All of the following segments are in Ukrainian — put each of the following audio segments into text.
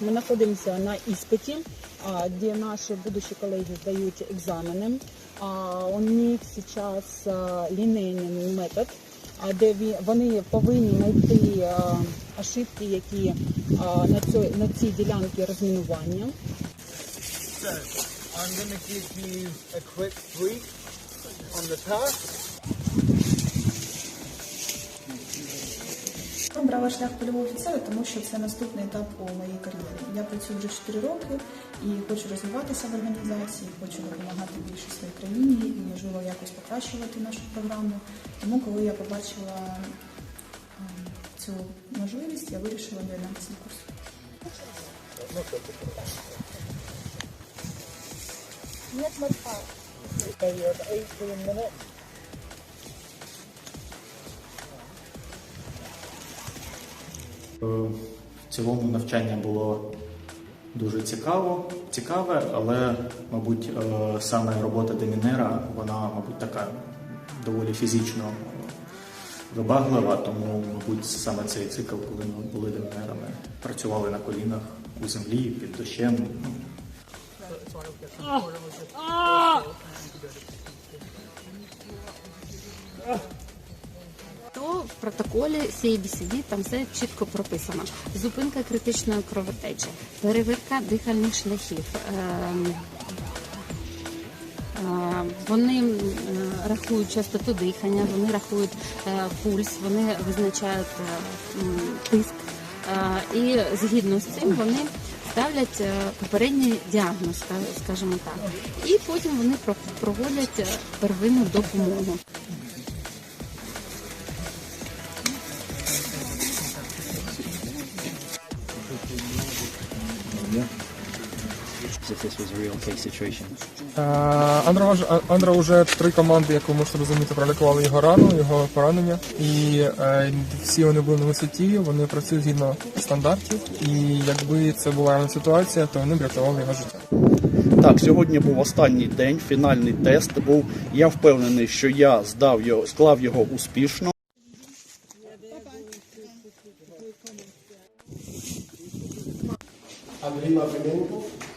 Мы находимся на іспиті, а, де наші будущі колеги здають екзамени. У них а, лінейний метод, де вони повинні знайти ошибки, які на цій ділянці розмінування. I'm going give you a quick brief on the task. Обрала шлях польового офіцера, тому що це наступний етап у моїй кар'єрі. Я працюю вже 4 роки і хочу розвиватися в організації, хочу допомагати більше своїй країні і можливо якось покращувати нашу програму. Тому, коли я побачила ем, цю можливість, я вирішила доєднати цей курс. 18 minutes. Е, В цілому навчання було дуже цікаво, цікаве, але, мабуть, е, саме робота демінера, вона, мабуть, така доволі фізично вибаглива, тому, мабуть, саме цей цикл, коли ми були демінерами, працювали на колінах у землі під дощем. То в протоколі CABCD там все чітко прописано. Зупинка критичної кровотечі, перевірка дихальних шляхів. ем, е, Вони рахують частоту дихання, вони рахують е, пульс, вони визначають е, тиск. Е, І згідно з цим вони ставлять е, попередній діагноз, скажімо так. І потім вони проводять е, первинну допомогу. Андра, вже- Андра вже три команди, як ви можете розуміти, пролікували його рану, його поранення. І е, всі вони були на висоті, вони працюють згідно стандартів. І якби це була реальна ситуація, то вони б рятували його життя. Так, сьогодні був останній день, фінальний тест був. Я впевнений, що я здав його, склав його успішно. through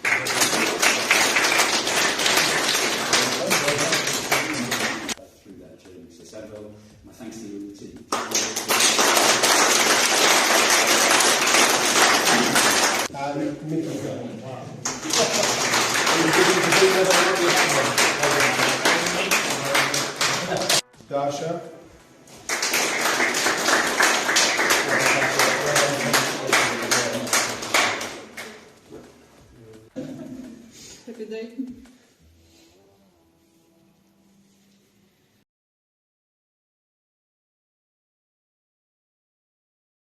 Dasha. Happy day.